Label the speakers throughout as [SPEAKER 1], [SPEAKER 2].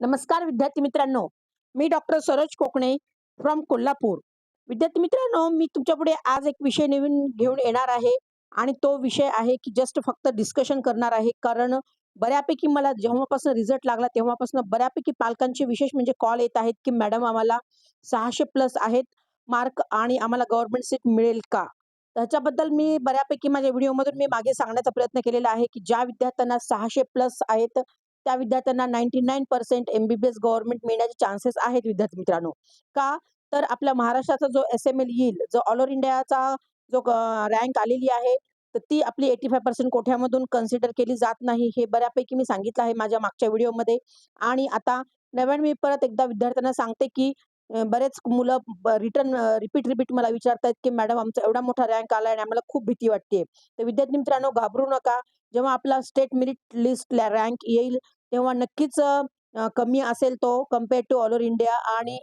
[SPEAKER 1] नमस्कार विद्यार्थी मित्रांनो. मी डॉक्टर सरोज कोकणे फ्रॉम कोल्हापूर. विद्यार्थी मित्रांनो मी तुमच्यापुढे आज एक विषय नवीन घेऊन येणार आहे आणि तो विषय आहे की जस्ट फक्त डिस्कशन करणार आहे. कारण बऱ्यापैकी मला जेव्हापासून रिझल्ट लागला तेव्हापासून बऱ्यापैकी पालकांचे विशेष म्हणजे कॉल येत आहेत की मॅडम आम्हाला सहाशे प्लस आहेत मार्क आणि आम्हाला गव्हर्नमेंट सीट मिळेल का? त्याच्याबद्दल मी बऱ्यापैकी माझ्या व्हिडिओमधून मी मागे सांगण्याचा प्रयत्न केलेला आहे की ज्या विद्यार्थ्यांना सहाशे प्लस आहेत त्या विद्यार्थ्यांना ninety nine percent M B B S government मिळण्याचे चान्सेस आहेत विद्यार्थी मित्रांनो. का? तर आपल्या महाराष्ट्राचा जो एस एम एल येईल जो ऑल ओव्हर इंडियाचा जो रँक आलेली आहे तर ती आपली एटी फाय पर्सेंट कोठ्यामधून कन्सिडर केली जात नाही हे बऱ्यापैकी मी सांगितलं आहे माझ्या मागच्या व्हिडिओमध्ये. आणि आता नव्याने मी परत एकदा विद्यार्थ्यांना सांगते की बरेच मुलं रिटर्न रिपीट रिपीट मला विचारतायत की मॅडम आमचा एवढा मोठा रँक आला आणि आम्हाला खूप भीती वाटते तर विद्यार्थी मित्रांनो घाबरू नका. जेव्हा आपला स्टेट मेरिट लिस्ट रँक येईल तेव्हा नक्कीच कमी असेल तो compare to all over India आणि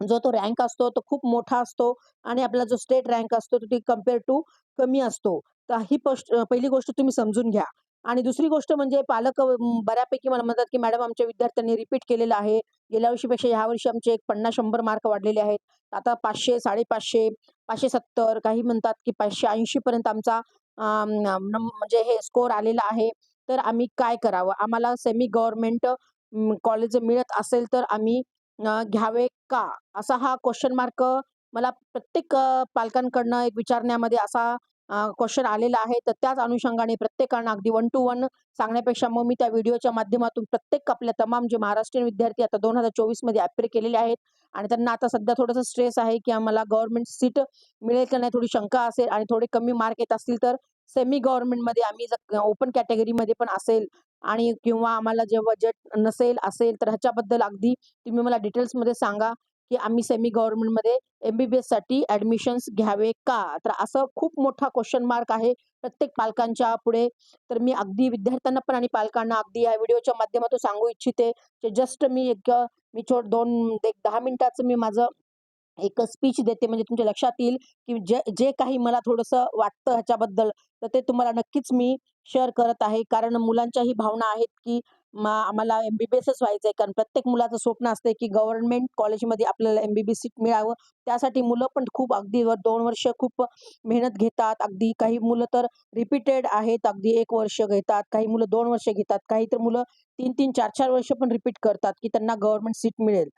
[SPEAKER 1] जो तो रँक असतो तो खूप मोठा असतो आणि आपला जो स्टेट रँक असतो तो ती कंपेअर टू कमी असतो. तर ही पोस्ट पहिली गोष्ट तुम्ही समजून घ्या. आणि दुसरी गोष्ट म्हणजे पालक बऱ्यापैकी मला म्हणतात की मॅडम आमच्या विद्यार्थ्यांनी रिपीट केलेलं आहे. गेल्या वर्षीपेक्षा ह्या वर्षी आमचे एक पन्नास शंभर मार्क वाढलेले आहेत. आता पाचशे साडेपाचशे पाचशे सत्तर काही म्हणतात की पाचशे ऐंशी पर्यंत आमचा म्हणजे हे स्कोअर आलेला आहे. तर आम्ही काय करावं? आम्हाला सेमी गव्हर्नमेंट कॉलेज मिळत असेल तर आम्ही घ्यावे का? असा हा क्वेश्चन मार्क मला प्रत्येक पालकांकडनं एक विचारण्यामध्ये असा क्वेश्चन आलेला आहे. तर त्याच अनुषंगाने प्रत्येकानं अगदी वन टू वन सांगण्यापेक्षा मग मी त्या व्हिडिओच्या माध्यमातून प्रत्येक आपल्या तमाम जे महाराष्ट्रीयन विद्यार्थी आता दोन हजार चोवीसमध्ये मध्ये केलेले आहेत आणि त्यांना आता सध्या थोडंसं स्ट्रेस आहे की आम्हाला गव्हर्नमेंट सीट मिळेल का नाही? थोडी शंका असेल आणि थोडे कमी मार्क येत असतील तर सेमी गव्हर्नमेंटमध्ये आम्ही जर ओपन कॅटेगरीमध्ये पण असेल आणि किंवा आम्हाला जे बजेट नसेल असेल तर ह्याच्याबद्दल अगदी तुम्ही मला डिटेल्समध्ये सांगा की आम्ही सेमी गव्हर्नमेंटमध्ये एम बी बी एससाठी ऍडमिशन्स घ्यावे का? तर असं खूप मोठा क्वेश्चन मार्क आहे प्रत्येक पालकांच्या पुढे. तर मी अगदी विद्यार्थ्यांना पण आणि पालकांना अगदी या व्हिडिओच्या माध्यमातून सांगू इच्छिते. की जस्ट मी एक मी छोट दोन एक दहा मिनिटाचं मी माझं एक स्पीच देते म्हणजे तुमच्या लक्षात येईल की जे जे काही मला थोडंसं वाटतं ह्याच्याबद्दल तर ते तुम्हाला नक्कीच मी शेअर करत आहे. कारण मुलांच्याही भावना आहेत की मा आम्हाला एमबीबीएसच व्हायचं आहे कारण प्रत्येक मुलाचं स्वप्न असते की गव्हर्नमेंट कॉलेजमध्ये आपल्याला एमबीबीएस सीट मिळावं. त्यासाठी मुलं पण खूप अगदी वर दोन वर्ष खूप मेहनत घेतात. अगदी काही मुलं तर रिपीटेड आहेत. अगदी एक वर्ष घेतात. काही मुलं दोन वर्ष घेतात. काही तर मुलं तीन तीन चार चार वर्ष पण रिपीट करतात की त्यांना गव्हर्नमेंट सीट मिळेल.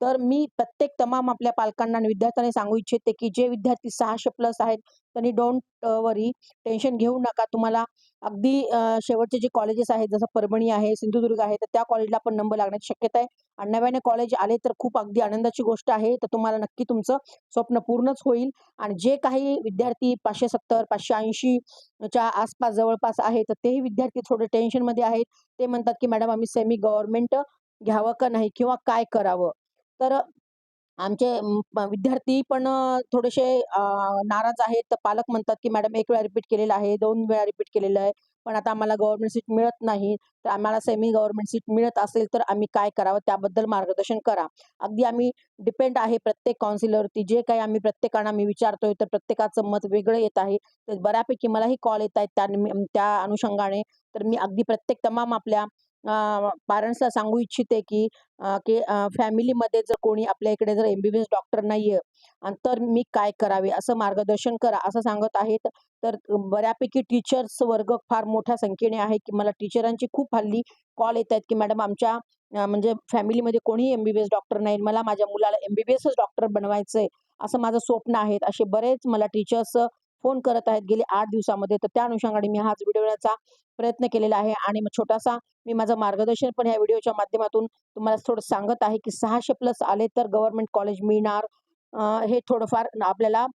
[SPEAKER 1] तर मी प्रत्येक तमाम आपल्या पालकांना आणि विद्यार्थ्यांना सांगू इच्छिते की जे विद्यार्थी सहाशे प्लस आहेत त्यांनी डोंट वरी टेन्शन घेऊ नका. तुम्हाला अगदी शेवटचे जे कॉलेजेस आहेत जसं परभणी आहे सिंधुदुर्ग आहे तर त्या कॉलेजला पण नंबर लागण्याची शक्यता आहे. आणि नव्याने कॉलेज आले तर खूप अगदी आनंदाची गोष्ट आहे. तर तुम्हाला नक्की तुमचं स्वप्न पूर्णच होईल. आणि जे काही विद्यार्थी पाचशे सत्तर पाचशे ऐंशी च्या आसपास जवळपास आहे तर तेही विद्यार्थी थोडे टेन्शनमध्ये आहेत. ते म्हणतात की मॅडम आम्ही सेमी गव्हर्नमेंट घ्यावं का नाही? किंवा काय करावं? तर आमचे विद्यार्थी पण थोडेसे नाराज आहेत. तर पालक म्हणतात की मॅडम एक वेळा रिपीट केलेलं आहे दोन वेळा रिपीट केलेलं आहे पण आता आम्हाला गव्हर्नमेंट सीट मिळत नाही. तर आम्हाला सेमी गव्हर्नमेंट सीट मिळत असेल तर आम्ही काय करावं? त्याबद्दल मार्गदर्शन करा. अगदी आम्ही डिपेंड आहे प्रत्येक काउन्सिलरवरती जे काही आम्ही प्रत्येकाला आम्ही विचारतोय तर प्रत्येकाचं मत वेगळं येत आहे. तर बऱ्यापैकी मलाही कॉल येत आहेत त्या त्या अनुषंगाने. तर मी अगदी प्रत्येक तमाम आपल्या पॅरेंट्सला सांगू इच्छिते की अ, की अ, फॅमिलीमध्ये जर कोणी आपल्या इकडे जर एमबीबीएस डॉक्टर नाहीये आणि तर मी काय करावे असं मार्गदर्शन करा असं सांगत आहेत. तर बऱ्यापैकी टीचर्स वर्ग फार मोठ्या संख्येने आहे की मला टीचरांची खूप हल्ली कॉल येत आहेत की मॅडम आमच्या अ, म्हणजे फॅमिलीमध्ये कोणीही एमबीबीएस डॉक्टर नाही. मला माझ्या मुलाला एमबीबीएसच डॉक्टर बनवायचंय. असं माझं स्वप्न आहे असे बरेच मला टीचर्स फोन करत आहेत गेले आठ दिवसामध्ये तर त्या अनुषंगाने मी हाच व्हिडिओ प्रयत्न केलेला आहे आणि मग छोटासा मी माझं मार्गदर्शन पण या व्हिडिओच्या माध्यमातून तुम्हाला थोडं सांगत आहे की सहाशे प्लस आले तर गव्हर्नमेंट कॉलेज मिळणार. हे थोडंफार आपल्याला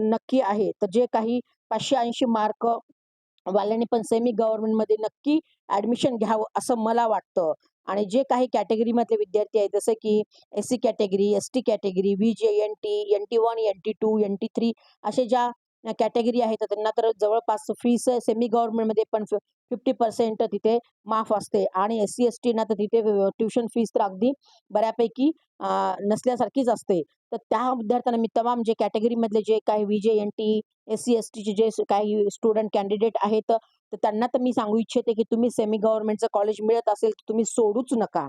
[SPEAKER 1] नक्की आहे. तर जे काही पाचशे ऐंशी मार्क वाल्यांनी पण सेमी गव्हर्नमेंटमध्ये नक्की ऍडमिशन घ्यावं असं मला वाटतं. आणि जे काही कॅटेगरीमधले विद्यार्थी आहेत जसं की S C category S T category V J N T N T one N T two N T three असे ज्या कॅटेगरी आहे. तर त्यांना तर जवळपास फीस सेमी गव्हर्नमेंटमध्ये पण फिफ्टी पर्सेंट तिथे माफ असते. आणि एस सी एस टीना तर तिथे ट्युशन फीस तर अगदी बऱ्यापैकी नसल्यासारखीच असते. तर त्या विद्यार्थ्यांना मी तमाम जे कॅटेगरीमधले जे काही V J N T S C S टीचे जे काही स्टुडंट कॅन्डिडेट आहेत तर त्यांना तर मी सांगू इच्छिते की तुम्ही सेमी गव्हर्नमेंटचं कॉलेज मिळत असेल तर तुम्ही सोडूच नका.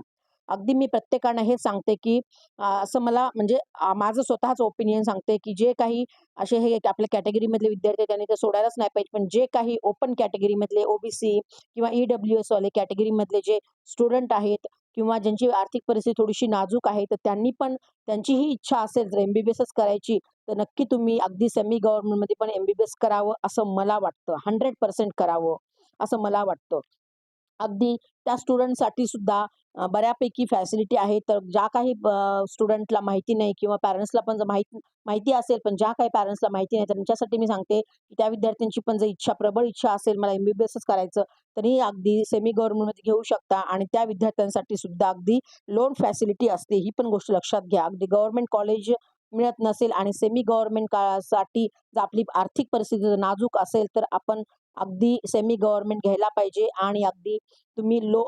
[SPEAKER 1] अगदी मी प्रत्येकानं हे सांगते, की असं मला म्हणजे माझं स्वतःच ओपिनियन सांगते, की जे काही असे हे आपल्या कॅटेगरीमधले विद्यार्थी त्यांनी ते सोडायलाच नाही पाहिजे. पण जे काही ओपन कॅटेगरीमधले ओ-बी-सी किंवा ई-डब्ल्यू-एसवाले कॅटेगरीमधले जे स्टुडंट आहेत किंवा ज्यांची आर्थिक परिस्थिती थोडीशी नाजूक आहे, तर त्यांनी पण त्यांची ही इच्छा असेल जर एम-बी-बी-एसच करायची, तर नक्की तुम्ही अगदी सेमी गव्हर्नमेंटमध्ये पण एम-बी-बी-एस करावं असं मला वाटतं. 100% करावं असं मला वाटतं. अगदी त्या स्टुडंटसाठी सुद्धा बऱ्यापैकी फॅसिलिटी आहे. तर ज्या काही स्टुडंटला माहिती नाही किंवा पॅरेंट्सला पण जर माहिती माहिती असेल, पण ज्या काही पॅरेंट्सला माहिती नाही, त्यांच्यासाठी मी सांगते, की त्या विद्यार्थ्यांची पण जर इच्छा प्रबळ इच्छा असेल मला एम-बी-बी-एसच करायचं, तरीही अगदी सेमी गव्हर्नमेंटमध्ये घेऊ शकता आणि त्या विद्यार्थ्यांसाठी सुद्धा अगदी लोन फॅसिलिटी असते. ही पण गोष्ट लक्षात घ्या. अगदी गव्हर्नमेंट कॉलेज मिळत नसेल आणि सेमी गव्हर्नमेंट काळासाठी जर आपली आर्थिक परिस्थिती जर नाजूक असेल, तर आपण अगदी सेमी गव्हर्नमेंट घ्यायला पाहिजे आणि अगदी तुम्ही लो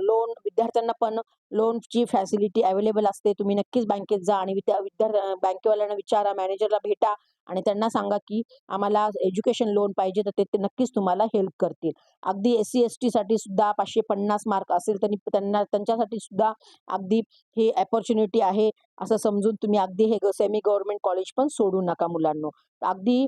[SPEAKER 1] लोन विद्यार्थ्यांना पण लोनची फॅसिलिटी अवेलेबल असते. तुम्ही नक्कीच बँकेत जा आणि विद्या विद्यार्थ्या बँकेवाल्यांना विचारा, मॅनेजरला भेटा आणि त्यांना सांगा, की आम्हाला एज्युकेशन लोन पाहिजे, तर ते ते नक्कीच तुम्हाला हेल्प करतील. अगदी एस-सी, एस-टीसाठी सुद्धा 550 मार्क असेल तरी त्यांना त्यांच्यासाठी सुद्धा अगदी ही अपॉर्च्युनिटी आहे, असं समजून तुम्ही अगदी हे सेमी गव्हर्नमेंट कॉलेज पण सोडू नका मुलांनो. अगदी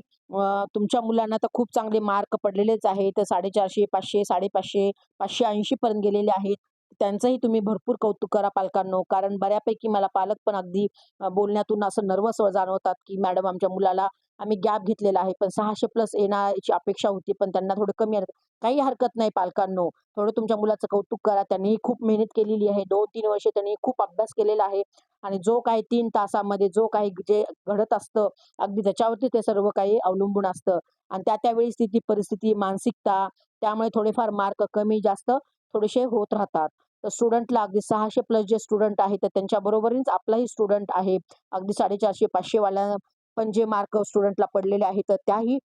[SPEAKER 1] तुमच्या मुलांना तर खूप चांगले मार्क पडलेलेच आहेत. तर 450, 500, 550, 580 पर्यंत गेलेले आहेत. त्यांचंही तुम्ही भरपूर कौतुक करा पालकांनो. कारण बऱ्यापैकी मला पालक पण अगदी बोलण्यातून असं नर्वस जाणवतात, की मॅडम आमच्या मुलाला आम्ही गॅप घेतलेला आहे, पण सहाशे प्लस येण्याची अपेक्षा होती, पण त्यांना थोडं कमी काही हरकत नाही पालकांनो. थोडं तुमच्या मुलाचं कौतुक करा. त्यांनीही खूप मेहनत केलेली आहे. 2-3 वर्ष त्यांनी खूप अभ्यास केलेला आहे आणि जो काही तीन तासामध्ये जो काही जे घडत असतं, अगदी त्याच्यावरती ते सर्व काही अवलंबून असतं आणि त्या त्यावेळी स्थिती, परिस्थिती, मानसिकता त्यामुळे थोडेफार मार्क कमी जास्त थोडेसे होत राहतात. तर स्टुडंटला अगदी सहाशे प्लस जे स्टुडंट आहेत, तर त्यांच्या बरोबरीच आपलाही स्टुडंट आहे. अगदी 450, 500 वाल्या पण जे मार्क स्टुडंटला पडलेले आहेत, तर त्याही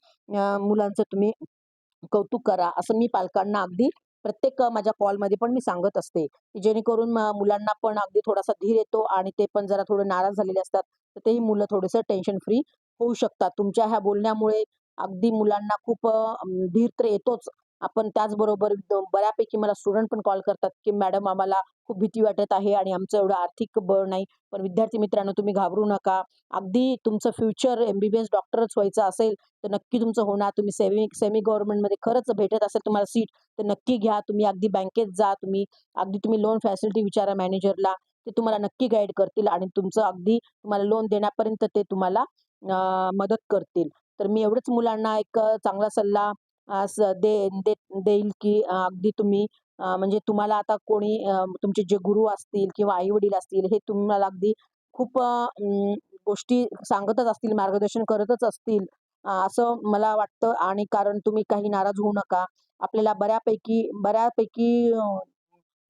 [SPEAKER 1] मुलांचं तुम्ही कौतुक करा. असं मी पालकांना अगदी प्रत्येक माझ्या कॉलमध्ये पण मी सांगत असते, जेणेकरून मुलांना पण अगदी थोडासा धीर येतो आणि ते पण जरा थोडे नाराज झालेले असतात, तर तेही मुलं थोडंसं टेन्शन फ्री होऊ शकतात. तुमच्या ह्या बोलण्यामुळे अगदी मुलांना खूप धीर तर येतोच. आपण त्याचबरोबर बऱ्यापैकी मला स्टुडंट पण कॉल करतात, की "मॅडम आम्हाला खूप भीती वाटत आहे आणि आमचं एवढं आर्थिक बळ नाही." पण विद्यार्थी मित्रांनो तुम्ही घाबरू नका. अगदी तुमचं फ्युचर एम-बी-बी-एस डॉक्टरच व्हायचं असेल, तर नक्की तुमचं होणार. तुम्ही सेमी सेमी गव्हर्नमेंटमध्ये खरंच भेटत असेल तुम्हाला सीट, तर नक्की घ्या. तुम्ही अगदी बँकेत जा. तुम्ही अगदी तुम्ही लोन फॅसिलिटी विचारा मॅनेजरला. ते तुम्हाला नक्की गाईड करतील आणि तुमचं अगदी तुम्हाला लोन देण्यापर्यंत ते तुम्हाला मदत करतील. तर मी एवढंच मुलांना एक चांगला सल्ला असं दे दे देईल, की अगदी तुम्ही म्हणजे तुम्हाला आता कोणी तुमचे जे गुरु असतील किंवा आई-वडील असतील, हे तुम्हाला अगदी खूप गोष्टी सांगतच असतील, मार्गदर्शन करतच असतील, असं मला वाटतं आणि कारण तुम्ही काही नाराज होऊ नका. आपल्याला बऱ्यापैकी बऱ्यापैकी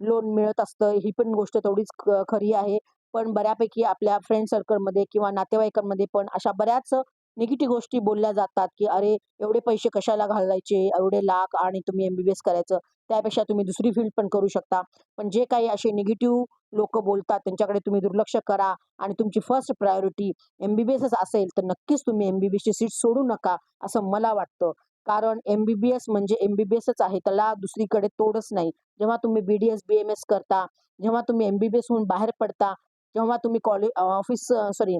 [SPEAKER 1] लोन मिळत असतं, ही पण गोष्ट तेवढीच खरी आहे. पण बऱ्यापैकी आपल्या फ्रेंड सर्कलमध्ये किंवा नातेवाईकांमध्ये पण अशा बऱ्याच निगेटिव्ह गोष्टी बोलल्या जातात, की "अरे, एवढे पैसे कशाला घालायचे, एवढे लाख आणि तुम्ही एम-बी-बी-एस करायचं. त्यापेक्षा तुम्ही दुसरी फील्ड पण करू शकता." पण जे काही असे निगेटिव्ह लोक बोलतात, त्यांच्याकडे तुम्ही दुर्लक्ष करा आणि तुमची फर्स्ट प्रायोरिटी एम-बी-बी-एसच असेल, तर नक्कीच तुम्ही एम-बी-बी-एसची सीट सोडू नका, असं मला वाटतं. कारण एम-बी-बी-एस म्हणजे एम-बी-बी-एसच आहे. त्याला दुसरीकडे तोडच नाही. जेव्हा तुम्ही बी-डी-एस, बी-एम-एस करता, जेव्हा तुम्ही एम-बी-बी-एस होऊन बाहेर पडता, जेव्हा तुम्ही कॉलेज ऑफिस सॉरी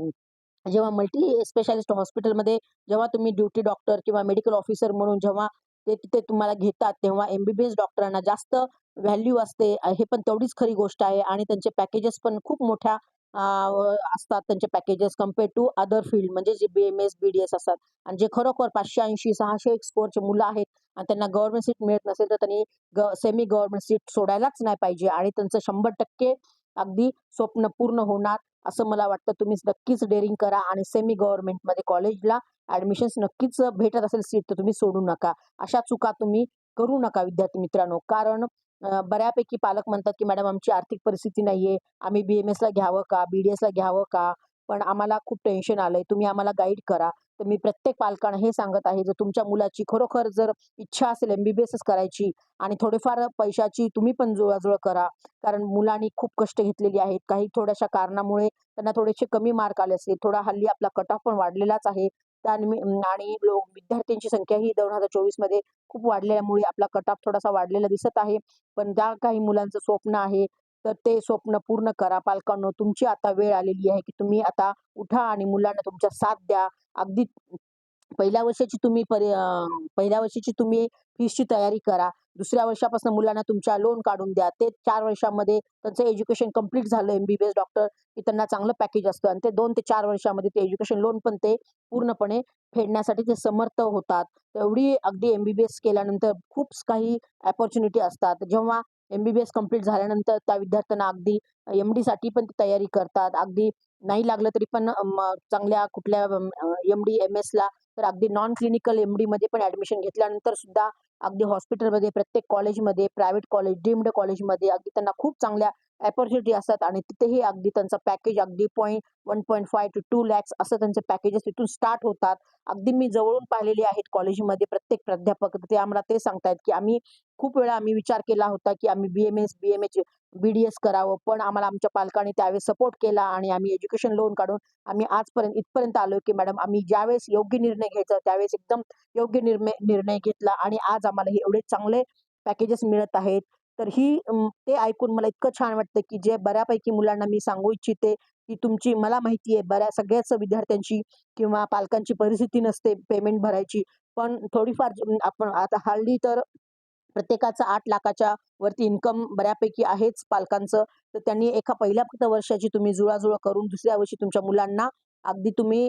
[SPEAKER 1] जेव्हा मल्टी स्पेशालिस्ट हॉस्पिटलमध्ये जेव्हा तुम्ही ड्युटी डॉक्टर किंवा मेडिकल ऑफिसर म्हणून जेव्हा ते तिथे तुम्हाला घेतात, तेव्हा एम-बी-बी-एस डॉक्टरांना जास्त व्हॅल्यू असते. हे पण तेवढीच खरी गोष्ट आहे आणि त्यांचे पॅकेजेस पण खूप मोठ्या असतात त्यांचे packages compare to other field म्हणजे जे बी-एम-एस, बी-डी-एस असतात आणि जे खरोखर 580, 600 स्कोरचे मुलं आहेत आणि त्यांना गव्हर्नमेंट सीट मिळत नसेल, तर त्यांनी ग सेमी गव्हर्नमेंट सीट सोडायलाच नाही पाहिजे आणि त्यांचं 100% अगदी स्वप्न पूर्ण होणार, असं मला वाटतं. तुम्ही नक्कीच डेअरिंग करा आणि सेमी गव्हर्नमेंटमध्ये कॉलेजला ॲडमिशन्स नक्कीच भेटत असेल सीट, तर तुम्ही सोडू नका. अशा चुका तुम्ही करू नका विद्यार्थी मित्रांनो. कारण बऱ्यापैकी पालक म्हणतात, की "मॅडम आमची आर्थिक परिस्थिती नाहीये. आम्ही बी-एम-एसला घ्यावं का? बी-डी-एसला घ्यावं का? पण आम्हाला खूप टेन्शन आलंय. तुम्ही आम्हाला गाईड करा." तर मी प्रत्येक पालकांना हे सांगत आहे, जर तुमच्या मुलाची खरोखर जर इच्छा असेल एम-बी-बी-एसच करायची आणि थोडेफार पैशाची तुम्ही पण जुळाजुळ करा. कारण मुलांनी खूप कष्ट घेतलेली आहेत. काही थोड्याशा कारणामुळे त्यांना थोडेसे कमी मार्क आले असतील. थोडा हल्ली आपला कट ऑफ पण वाढलेलाच आहे. आणि विद्यार्थ्यांची संख्या ही 2024 मध्ये खूप वाढल्यामुळे आपला कट ऑफ थोडासा वाढलेला दिसत आहे. पण ज्या काही मुलांचं स्वप्न आहे, तर ते स्वप्न पूर्ण करा. पालकांनो, तुमची आता वेळ आलेली आहे, की तुम्ही आता उठा आणि मुलांना तुमचा साथ द्या. अगदी पहिल्या वर्षाची तुम्ही परी पहिल्या वर्षाची तुम्ही फीसची तयारी करा. दुसऱ्या वर्षापासून मुलांना तुमच्या लोन काढून द्या. ते चार वर्षामध्ये त्यांचं एज्युकेशन कंप्लीट झालं एम-बी-बी-एस डॉक्टर, की त्यांना चांगलं पॅकेज असतं आणि ते दोन ते चार वर्षामध्ये ते एज्युकेशन लोन पण ते पूर्णपणे फेडण्यासाठी ते समर्थ होतात. तेवढी अगदी एम-बी-बी-एस केल्यानंतर खूप काही अपॉर्च्युनिटी असतात. जेव्हा एम-बी-बी-एस कंप्लीट झाल्यानंतर त्या विद्यार्थ्यांना अगदी एम-डीसाठी पण तयारी करतात. अगदी नाही लागलं तरी पण चांगल्या कुठल्या एम-डी, एम-एसला तर अगदी नॉन क्लिनिकल एम-डीमध्ये पण ॲडमिशन घेतल्यानंतर सुद्धा अगदी हॉस्पिटलमध्ये, प्रत्येक कॉलेजमध्ये, प्रायव्हेट कॉलेज, डीम्ड कॉलेजमध्ये अगदी त्यांना खूप चांगल्या अपॉर्च्युनिटी असतात आणि तिथेही अगदी त्यांचं पॅकेज अगदी point one point five to two lakhs असं त्यांचे पॅकेजेस तिथून स्टार्ट होतात. अगदी मी जवळून पाहिलेले आहेत कॉलेजमध्ये प्रत्येक प्राध्यापक ते आम्हाला ते सांगतायत, की आम्ही खूप वेळा आम्ही विचार केला होता, की आम्ही बी-एम-एस, बी-एम-एच, बी-डी-एस करावं, पण आम्हाला आमच्या पालकांनी त्यावेळेस सपोर्ट केला आणि आम्ही एज्युकेशन लोन काढून आम्ही आजपर्यंत इथपर्यंत आलो की मॅडम आम्ही ज्यावेळेस योग्य निर्णय घ्यायचा त्यावेळेस एकदम योग्य निर्णय निर्णय घेतला आणि आज आम्हाला हे एवढे चांगले पॅकेजेस मिळत आहेत. तर ही ते ऐकून मला इतकं छान वाटतं, की जे बऱ्यापैकी मुलांना मी सांगू इच्छिते, की तुमची मला माहिती आहे बऱ्या सगळ्याच विद्यार्थ्यांची किंवा पालकांची परिस्थिती नसते पेमेंट भरायची. पण थोडीफार आपण आता हल्ली तर प्रत्येकाचं आठ लाखाच्या वरती इन्कम बऱ्यापैकी आहेच पालकांचं. तर त्यांनी एका पहिल्या फक्त वर्षाची तुम्ही जुळाजुळ करून दुसऱ्या वर्षी तुमच्या मुलांना अगदी तुम्ही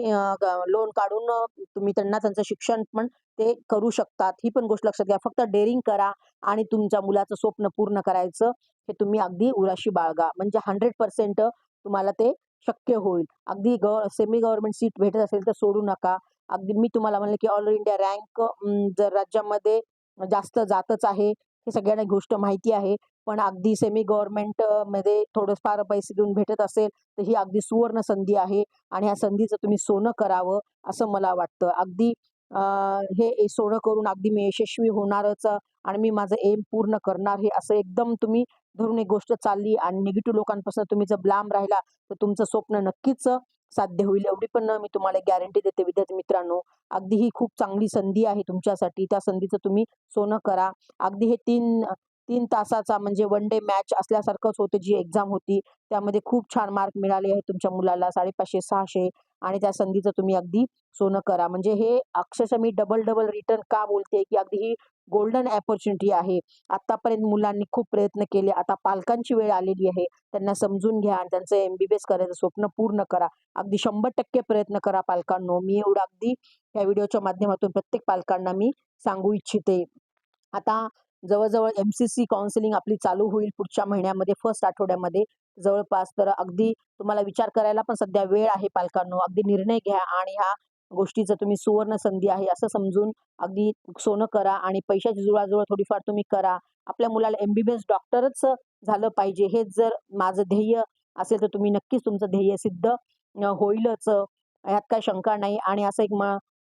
[SPEAKER 1] लोन काढून तुम्ही त्यांना त्यांचं शिक्षण पण ते करू शकतात. ही पण गोष्ट लक्षात घ्या. फक्त डेअरिंग करा आणि तुमच्या मुलाचं स्वप्न पूर्ण करायचं हे तुम्ही अगदी उराशी बाळगा. म्हणजे 100% तुम्हाला ते शक्य होईल. अगदी ग सेमी गव्हर्नमेंट सीट भेटत असेल तर सोडू नका. अगदी मी तुम्हाला म्हणलं, की ऑल इंडिया रँक जर राज्यामध्ये जास्त जातच आहे. हे सगळ्यांना गोष्ट माहिती आहे. पण अगदी सेमी गव्हर्नमेंटमध्ये थोडंफार पैसे देऊन भेटत असेल, तर ही अगदी सुवर्ण संधी आहे आणि ह्या संधीचं तुम्ही सोनं करावं असं मला वाटतं. अगदी हे सोनं करून अगदी मी यशस्वी होणारच आणि मी माझं एम पूर्ण करणार हे असं एकदम तुम्ही धरून एक गोष्ट चालली आणि निगेटिव्ह लोकांपासून तुम्ही जर लांब राहिला, तर तुमचं स्वप्न नक्कीच साध्य होईल. एवढी पण मी तुम्हाला गॅरंटी देते विद्यार्थी मित्रांनो. अगदी ही खूप चांगली संधी आहे तुमच्यासाठी. त्या संधीचं तुम्ही सोनं करा. अगदी हे तीन तीन तासाचा म्हणजे वन डे मॅच असल्यासारखंच होतं जी एक्झाम होती. त्यामध्ये खूप छान मार्क मिळाले आहेत तुमच्या मुलाला 550-600 आणि त्या संधीचं तुम्ही अगदी सोनं करा. म्हणजे हे अक्षरशः मी डबल-डबल रिटर्न का बोलते, की अगदी ही गोल्डन अपॉर्च्युनिटी आहे. आतापर्यंत मुलांनी खूप प्रयत्न केले. आता पालकांची वेळ आलेली आहे. त्यांना समजून घ्या आणि त्यांचं एम-बी-बी-एस करायचं स्वप्न पूर्ण करा. अगदी 100% प्रयत्न करा पालकांनो. मी एवढं अगदी या व्हिडिओच्या माध्यमातून प्रत्येक पालकांना मी सांगू इच्छिते. आता जवळजवळ एम-सी-सी काउन्सिलिंग आपली चालू होईल पुढच्या महिन्यामध्ये फर्स्ट आठवड्यामध्ये जवळपास. तर अगदी तुम्हाला विचार करायला पण सध्या वेळ आहे पालकांनो. अगदी निर्णय घ्या आणि ह्या गोष्टीचं तुम्ही सुवर्ण संधी आहे असं समजून अगदी सोनं करा आणि पैशाची जुळाजुळ थोडीफार तुम्ही करा. आपल्या मुलाला एम-बी-बी-एस डॉक्टरच झालं पाहिजे हेच जर माझं ध्येय असेल, तर तुम्ही नक्कीच तुमचं ध्येय सिद्ध होईलच. ह्यात काय शंका नाही आणि असं एक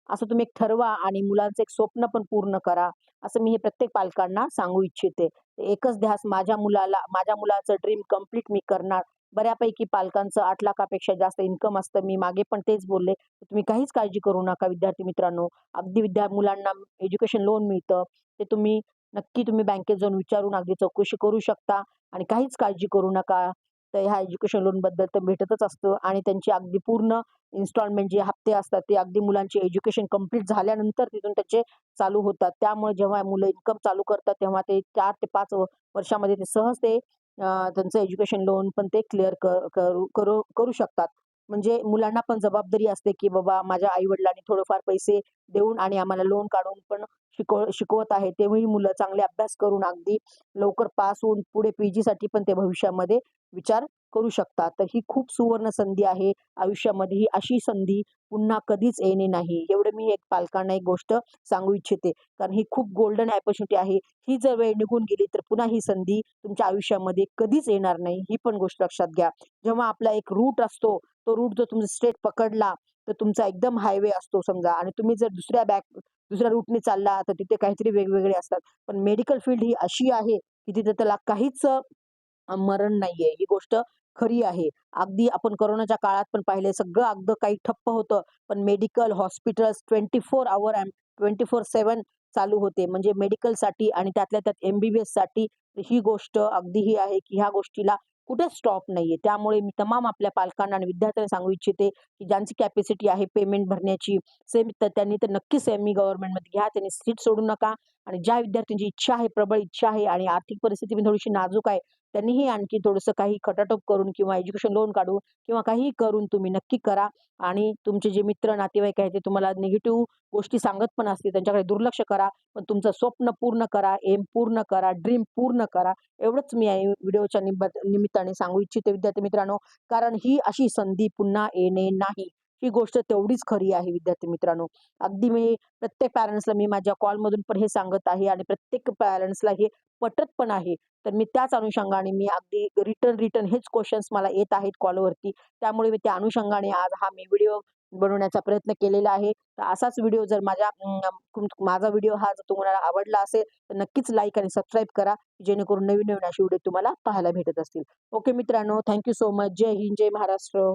[SPEAKER 1] असं तुम्ही एक ठरवा आणि मुलांचं एक स्वप्न पण पूर्ण करा. असं मी हे प्रत्येक पालकांना सांगू इच्छिते. एकच ध्यास माझ्या मुलाला माझ्या मुलाचं ड्रीम कंप्लीट मी करणार. बऱ्यापैकी पालकांचं आठ लाखापेक्षा जास्त इन्कम असतं. मी मागे पण तेच बोलले. तुम्ही काहीच काळजी करू नका विद्यार्थी मित्रांनो. अगदी विद्या मुलांना एज्युकेशन लोन मिळतं. ते तुम्ही नक्की तुम्ही बँकेत जाऊन विचारून अगदी चौकशी करू शकता आणि काहीच काळजी करू नका. तर ह्या एज्युकेशन लोनबद्दल तर भेटतच असतं आणि त्यांची अगदी पूर्ण इन्स्टॉलमेंट जे हप्ते असतात ते अगदी मुलांचे एज्युकेशन कंप्लीट झाल्यानंतर तिथून त्याचे चालू होतात. त्यामुळे जेव्हा मुलं इन्कम चालू करतात, तेव्हा ते चार ते पाच व वर्षामध्ये ते सहज ते त्यांचं एज्युकेशन लोन पण ते क्लिअर क करू करू करू शकतात. म्हणजे मुलांना पण जबाबदारी असते, की बाबा माझ्या आई-वडिलांनी थोडेफार पैसे देऊन आणि आम्हाला लोन काढून पण शिकव शिकवत आहे. तेव्हाही मुलं चांगले अभ्यास करून अगदी लवकर पास होऊन पुढे पी-जीसाठी पण ते भविष्यामध्ये विचार करू शकतात. तर ही खूप सुवर्ण संधी आहे. आयुष्यामध्ये ही अशी संधी पुन्हा कधीच येणे नाही. एवढं मी एक पालकांना एक गोष्ट सांगू इच्छिते. कारण ही खूप गोल्डन ऑपॉर्च्युनिटी आहे. ही जर वेळ निघून गेली, तर पुन्हा ही संधी तुमच्या आयुष्यामध्ये कधीच येणार नाही. ही पण गोष्ट लक्षात घ्या. जेव्हा आपला एक रूट असतो, तो रूट जर तुमचा स्ट्रेट पकडला, तर तुमचा एकदम हायवे असतो समजा आणि तुम्ही जर दुसऱ्या बॅक दुसऱ्या रूटने चालला, तर तिथे काहीतरी वेगवेगळे असतात. पण मेडिकल फील्ड ही अशी आहे, की तिथे त्याला काहीच मरण नाहीये. ही गोष्ट खरी आहे. अगदी आपण कोरोनाच्या काळात पण पाहिले सगळं अगदी काही ठप्प होतं. पण मेडिकल, हॉस्पिटल्स 24 अवर अँड 24/7 चालू होते. म्हणजे मेडिकलसाठी आणि त्यातल्या त्यात एमबीबीएससाठी ही गोष्ट अगदी ही आहे, की ह्या गोष्टीला कुठेच स्टॉप नाहीये. त्यामुळे मी तमाम आपल्या पालकांना आणि विद्यार्थ्यांना सांगू इच्छिते, की ज्यांची कॅपॅसिटी आहे पेमेंट भरण्याची सेम तर त्यांनी तर नक्कीच सेमी गव्हर्नमेंटमध्ये घ्या. त्यांनी सीट सोडू नका आणि ज्या विद्यार्थ्यांची इच्छा आहे, प्रबळ इच्छा आहे आणि आर्थिक परिस्थिती पण थोडीशी नाजूक आहे, त्यांनीही आणखी थोडंसं काही खटाटोप करून किंवा एज्युकेशन लोन काढून किंवा काहीही करून तुम्ही नक्की करा आणि तुमचे जे मित्र नातेवाईक आहेत, ते तुम्हाला निगेटिव्ह गोष्टी सांगत पण असतील, त्यांच्याकडे दुर्लक्ष करा. पण तुमचं स्वप्न पूर्ण करा, एम पूर्ण करा, ड्रीम पूर्ण करा. एवढंच मी या व्हिडिओच्या निब निमित्ताने सांगू इच्छिते विद्यार्थी मित्रांनो. कारण ही अशी संधी पुन्हा येणे नाही. ही गोष्ट तेवढीच खरी आहे विद्यार्थी मित्रांनो. अगदी मी प्रत्येक पॅरेंट्सला मी माझ्या कॉलमधून पण हे सांगत आहे आणि प्रत्येक पॅरेंट्सला हे पटत पण आहे. तर मी त्याच अनुषंगाने मी अगदी रिटर्न, रिटर्न हेच क्वेश्चन्स मला येत आहेत कॉलवरती. त्यामुळे मी त्या अनुषंगाने आज हा मी व्हिडिओ बनवण्याचा प्रयत्न केलेला आहे. तर असाच व्हिडिओ जर माझ्या माझा व्हिडिओ हा जर तुम्हाला आवडला असेल, तर नक्कीच लाईक आणि सबस्क्राईब करा. जेणेकरून नवीन-नवीन असे व्हिडिओ तुम्हाला पाहायला भेटत असतील. ओके मित्रांनो, थँक्यू सो मच. जय हिंद, जय महाराष्ट्र.